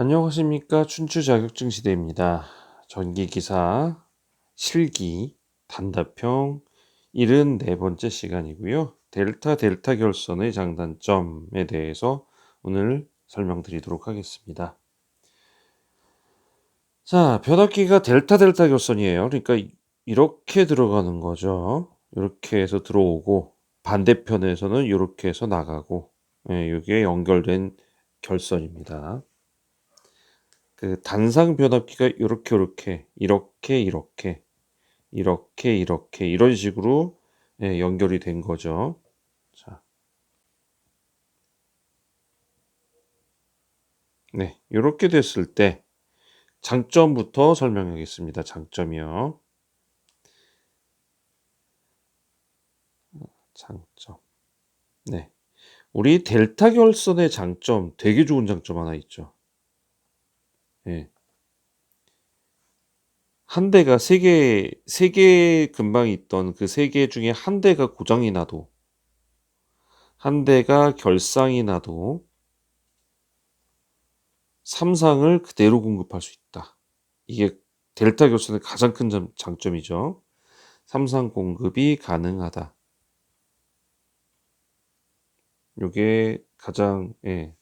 안녕하십니까. 춘추 자격증 시대입니다. 전기기사 실기 단답형 74번째 시간이고요. 델타 델타 결선의 장단점에 대해서 오늘 설명드리도록 하겠습니다. 자, 변압기가 델타 델타 결선이에요. 그러니까 이렇게 들어가는 거죠. 이렇게 해서 들어오고 반대편에서는 이렇게 해서 나가고 예, 이게 연결된 결선입니다. 그 단상 변압기가 이렇게 이렇게 이렇게 이렇게 이렇게 이렇게 이런 식으로 예, 연결이 된 거죠. 자, 네, 이렇게 됐을 때 장점부터 설명하겠습니다. 장점이요. 장점. 네. 우리 델타 결선의 장점, 되게 좋은 장점 하나 있죠. 예. 한 대가 세 개, 세개 금방 있던 그세개 중에 한 대가 고장이 나도, 한 대가 결상이 나도, 삼상을 그대로 공급할 수 있다. 이게 델타 결선의 가장 큰 점, 장점이죠. 삼상 공급이 가능하다. 요게 가장, 예,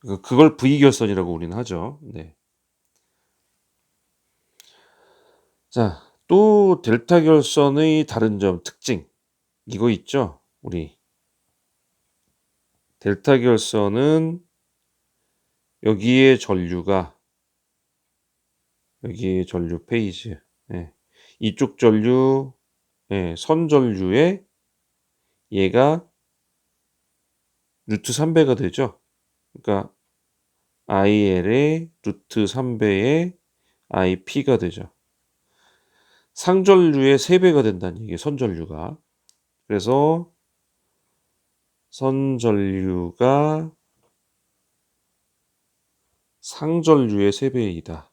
그- 그걸 V결선이라고 우리는 하죠. 네. 자, 또 델타 결선의 다른 점, 특징. 이거 있죠? 우리. 델타 결선은 여기에 전류가 여기에 전류 페이지. 예. 이쪽 전류 예, 선전류에 얘가 루트 3배가 되죠. 그러니까 IL의 루트 3배의 IP가 되죠. 상전류의 3배가 된다는 얘기예요. 선전류가. 그래서 선전류가 상전류의 3배이다.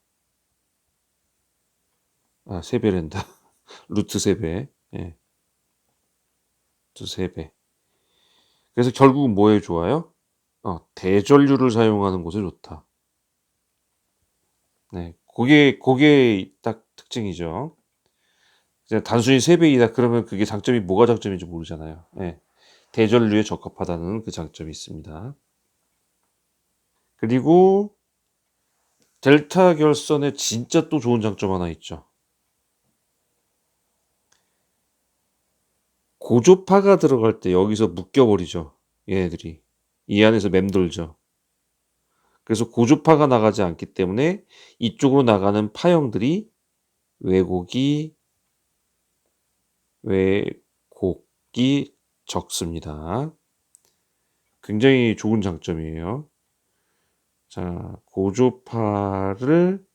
아, 3배랜다. 루트 3배. 예. 루트 3배. 그래서 결국은 뭐에 좋아요? 어, 대전류를 사용하는 곳에 좋다. 네, 그게 그게 딱 특징이죠. 그냥 단순히 세배이다 그러면 그게 장점이 뭐가 장점인지 모르잖아요. 네, 대전류에 적합하다는 그 장점이 있습니다. 그리고 델타 결선에 진짜 또 좋은 장점 하나 있죠. 고조파가 들어갈 때 여기서 묶여버리죠. 얘네들이. 이 안에서 맴돌죠. 그래서 고주파가 나가지 않기 때문에 이쪽으로 나가는 파형들이 왜곡이 왜곡이 적습니다. 굉장히 좋은 장점이에요. 자, 고조파를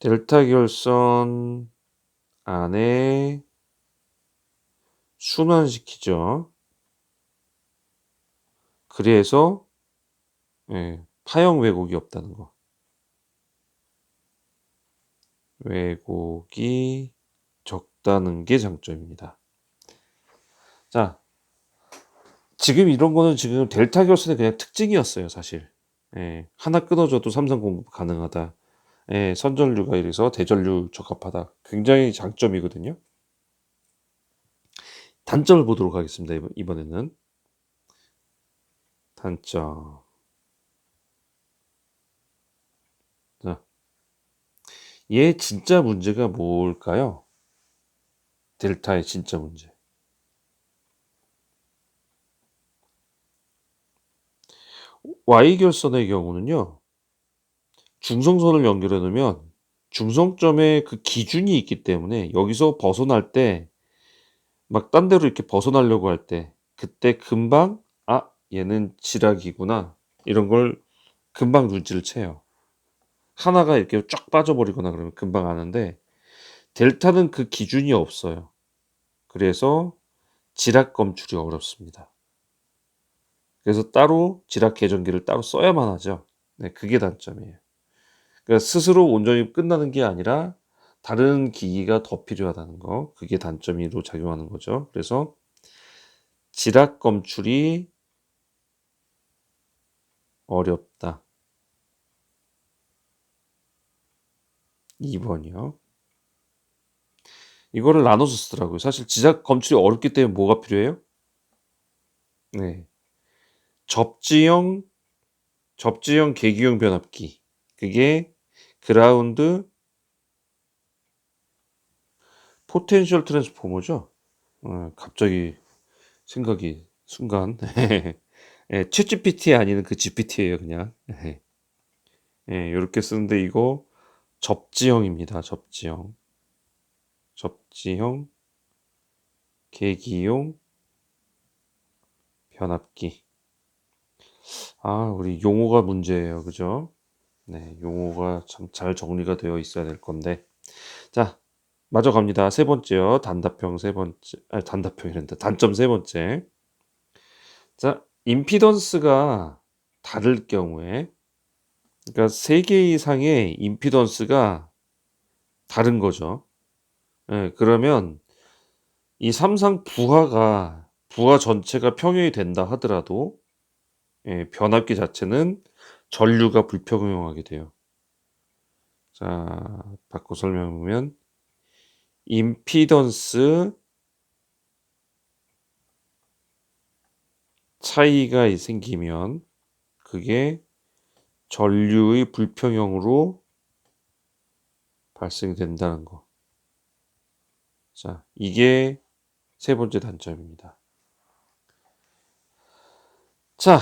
델타 결선 안에 순환시키죠. 그래서 예, 파형 왜곡이 없다는 거. 왜곡이 적다는 게 장점입니다. 자, 지금 이런 거는 지금 델타 결선의 그냥 특징이었어요, 사실. 예, 하나 끊어져도 삼성 공급 가능하다. 예, 선전류가 이래서 대전류 적합하다. 굉장히 장점이거든요. 단점을 보도록 하겠습니다. 이번, 이번에는 단점. 자, 얘 진짜 문제가 뭘까요? 델타의 진짜 문제. Y결선의 경우는요. 중성선을 연결해 놓으면 중성점에 그 기준이 있기 때문에 여기서 벗어날 때 막 딴 데로 이렇게 벗어나려고 할 때 그때 금방 아 얘는 지락이구나 이런 걸 금방 눈치를 채요. 하나가 이렇게 쫙 빠져버리거나 그러면 금방 아는데 델타는 그 기준이 없어요. 그래서 지락 검출이 어렵습니다. 그래서 따로 지락 계전기를 따로 써야만 하죠. 네, 그게 단점이에요. 그러니까 스스로 온전히 끝나는 게 아니라 다른 기기가 더 필요하다는 거. 그게 단점으로 작용하는 거죠. 그래서 지락 검출이 어렵다. 2번이요. 이거를 나눠서 쓰더라고요. 사실 지작 검출이 어렵기 때문에 뭐가 필요해요? 네. 접지형 접지형 계기형 변압기. 그게 그라운드 포텐셜 트랜스포머죠. 어, 갑자기 생각이 순간 예, 챗 GPT 아니는 그 GPT예요, 그냥. 예, 이렇게 쓰는데 이거 접지형입니다. 접지형. 접지형 계기용 변압기. 아, 우리 용어가 문제예요. 그죠? 네, 용어가 참 잘 정리가 되어 있어야 될 건데. 자, 마저 갑니다. 세 번째요. 단답형 세 번째. 아니, 단답형이란다. 단점 세 번째. 자, 임피던스가 다를 경우에 그러니까 세 개 이상의 임피던스가 다른 거죠. 예, 그러면 이 삼상 부하가 부하 전체가 평형이 된다 하더라도 예, 변압기 자체는 전류가 불평형하게 돼요. 자, 바꿔 설명하면 임피던스 차이가 생기면 그게 전류의 불평형으로 발생된다는 거. 자, 이게 세 번째 단점입니다. 자,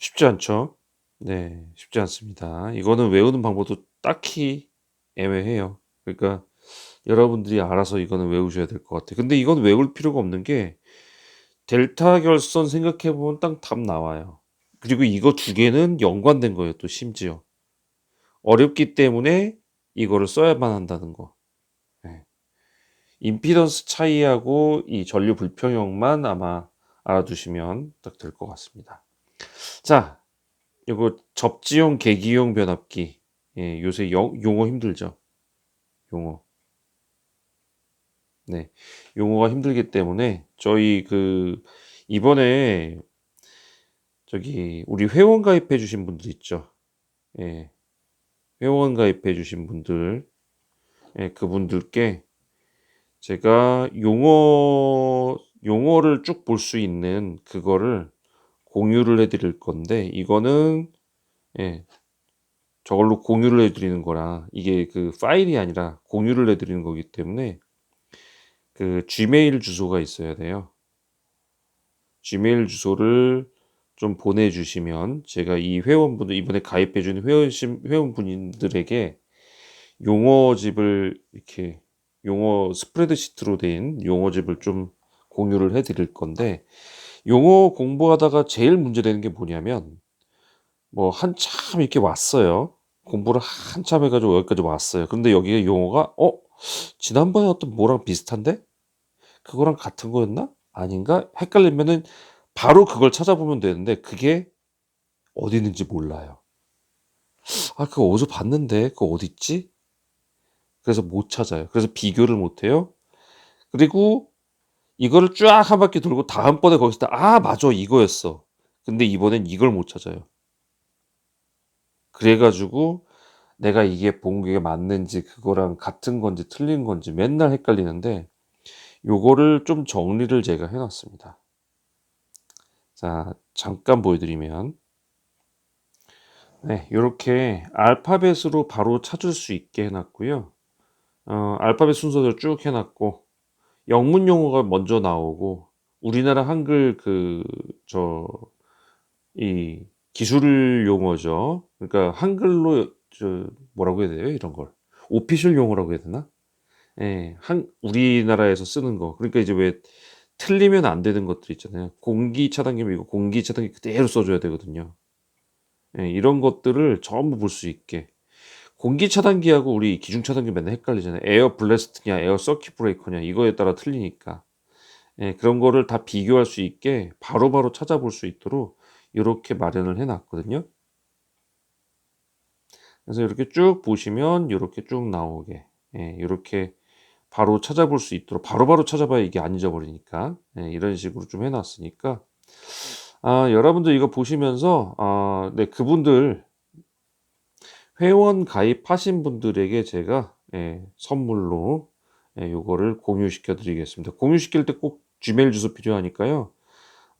쉽지 않죠? 네, 쉽지 않습니다. 이거는 외우는 방법도 딱히 애매해요. 그러니까 여러분들이 알아서 이거는 외우셔야 될 것 같아요. 근데 이건 외울 필요가 없는 게 델타 결선 생각해 보면 딱 답 나와요. 그리고 이거 두 개는 연관된 거예요. 또 심지어 어렵기 때문에 이거를 써야만 한다는 거. 네. 임피던스 차이하고 이 전류 불평형만 아마 알아두시면 딱 될 것 같습니다. 자, 이거 접지용 계기용 변압기. 예, 요새 영, 용어 힘들죠. 용어. 네. 용어가 힘들기 때문에 저희 그 이번에 저기 우리 회원 가입해 주신 분들 있죠. 예. 회원 가입해 주신 분들 예, 그분들께 제가 용어 용어를 쭉 볼 수 있는 그거를 공유를 해 드릴 건데 이거는 예. 저걸로 공유를 해 드리는 거라 이게 그 파일이 아니라 공유를 해 드리는 거기 때문에 그 지메일 주소가 있어야 돼요. 지메일 주소를 좀 보내주시면 제가 이 회원분들 이번에 가입해준 회원 회원분들에게 용어집을 이렇게 용어 스프레드시트로 된 용어집을 좀 공유를 해드릴 건데 용어 공부하다가 제일 문제되는 게 뭐냐면 뭐 한참 이렇게 왔어요. 공부를 한참 해가지고 여기까지 왔어요. 근데 여기에 용어가 어 지난번에 어떤 뭐랑 비슷한데 그거랑 같은 거였나? 아닌가? 헷갈리면은 바로 그걸 찾아보면 되는데 그게 어디 있는지 몰라요. 아, 그거 어디서 봤는데 그거 어디 있지? 그래서 못 찾아요. 그래서 비교를 못 해요. 그리고 이거를 쫙 한 바퀴 돌고 다음번에 거기서 아, 맞아. 이거였어. 근데 이번엔 이걸 못 찾아요. 그래가지고 내가 이게 본 게 맞는지 그거랑 같은 건지 틀린 건지 맨날 헷갈리는데 요거를 좀 정리를 제가 해놨습니다. 자, 잠깐 보여드리면 네, 이렇게 알파벳으로 바로 찾을 수 있게 해놨고요. 어, 알파벳 순서대로 쭉 해놨고 영문 용어가 먼저 나오고 우리나라 한글 그 저 이 기술 용어죠. 그러니까 한글로 저 뭐라고 해야 돼요? 이런 걸 오피셜 용어라고 해야 되나? 예, 한 우리나라에서 쓰는 거. 그러니까 이제 왜 틀리면 안 되는 것들 있잖아요. 공기 차단기면 이거 공기 차단기 그대로 써줘야 되거든요. 예, 이런 것들을 전부 볼 수 있게. 공기 차단기하고 우리 기중 차단기 맨날 헷갈리잖아요. 에어 블래스트냐, 에어 서킷 브레이커냐 이거에 따라 틀리니까. 예, 그런 거를 다 비교할 수 있게 바로바로 바로 찾아볼 수 있도록 이렇게 마련을 해놨거든요. 그래서 이렇게 쭉 보시면 이렇게 쭉 나오게 예, 이렇게 바로 찾아볼 수 있도록 바로바로 찾아봐야 이게 안 잊어버리니까 예, 이런 식으로 좀 해 놨으니까 아 여러분들 이거 보시면서 아 네 그분들 회원 가입하신 분들에게 제가 예 선물로 예 요거를 공유시켜 드리겠습니다. 공유시킬 때꼭 지메일 주소 필요하니까요.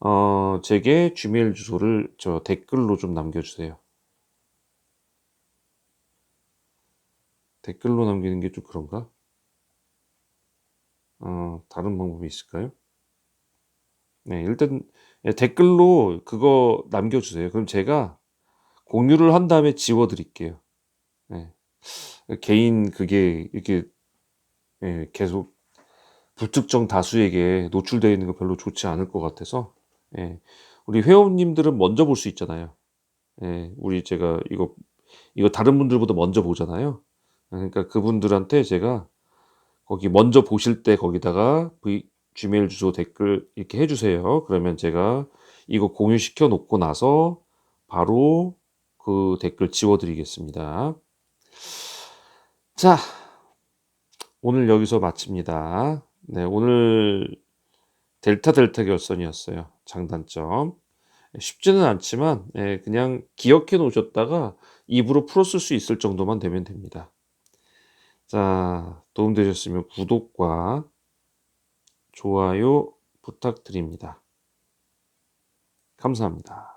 어 제게 지메일 주소를 저 댓글로 좀 남겨 주세요. 댓글로 남기는 게 좀 그런가? 어 다른 방법이 있을까요? 네 일단 예 댓글로 그거 남겨 주세요. 그럼 제가 공유를 한 다음에 지워 드릴게요. 네. 개인 그게 이렇게 예 계속 불특정 다수에게 노출되어 있는 거 별로 좋지 않을 것 같아서 예 우리 회원님들은 먼저 볼 수 있잖아요. 예 우리 제가 이거 이거 다른 분들보다 먼저 보잖아요. 그러니까 그분들한테 제가 거기 먼저 보실 때 거기다가 V 지메일 주소 댓글 이렇게 해 주세요. 그러면 제가 이거 공유시켜 놓고 나서 바로 그 댓글 지워 드리겠습니다. 자. 오늘 여기서 마칩니다. 네 오늘 델타 델타 결선이었어요. 장단점. 쉽지는 않지만 예 그냥 기억해 놓으셨다가 입으로 풀어 쓸수 있을 정도만 되면 됩니다. 자 도움되셨으면 구독과 좋아요 부탁드립니다. 감사합니다.